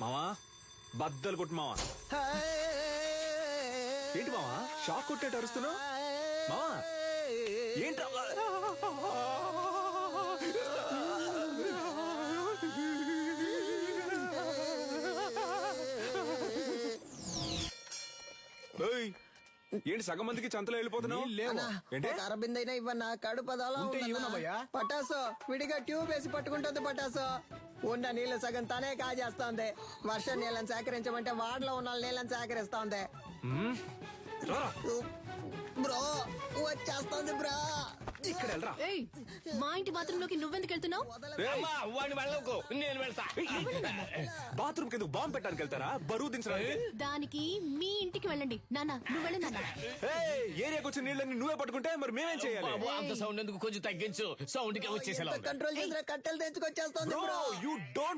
మావా? బద్దలు కొట్టు మావా. ఏంటి మావా? షాక్ కొట్టేట అరుస్తున్నావు? మావా? ఏయ్, ఏంటి సగం మందికి చంతలో వెళ్ళిపోతున్నావు? అన్నా, ఏంటి? ఒక అరబింద్ అయినా ఇవ్వన్నా కడుపు. పటాసు విడిగా ట్యూబ్ వేసి పట్టుకుంటుంది పటాసు. ఉన్న నీళ్ళు సగం తనే కాజేస్తోంది. వర్షం నీళ్ళని సేకరించమంటే వాడలో ఉన్న నీళ్ళని సేకరిస్తోంది. ఇక్కడ వెళ్ళరా. ఏయ్ మా ఇంటి బాత్రూమ్లోకి నువ్వెందుకు వెళ్తున్నావు? అమ్మా వాడిని వెళ్ళకు. నేను వెళ్తా. బాత్రూమ్ కింద బాంబు పెట్టడానికి వెళ్తారా? బరువు దించడానికి? దానికి మీ ఇంటికి వెళ్ళండి. నాన్న నువ్వు వెళ్ళి నాన్న. ఏయ్, ఏరియాకి వచ్చిన నీళ్ళని నువ్వే పట్టుకుంటే మరి మేమేం చేయాలి? బాబు అంత సౌండ్ ఎందుకు? కొంచెం తగ్గించు. సౌండ్కి వచ్చేసేలా ఉంది. కంట్రోల్ చేసిన కట్టెలు తెచ్చుకొచ్చేస్తోంది బ్రో యూ డోంట్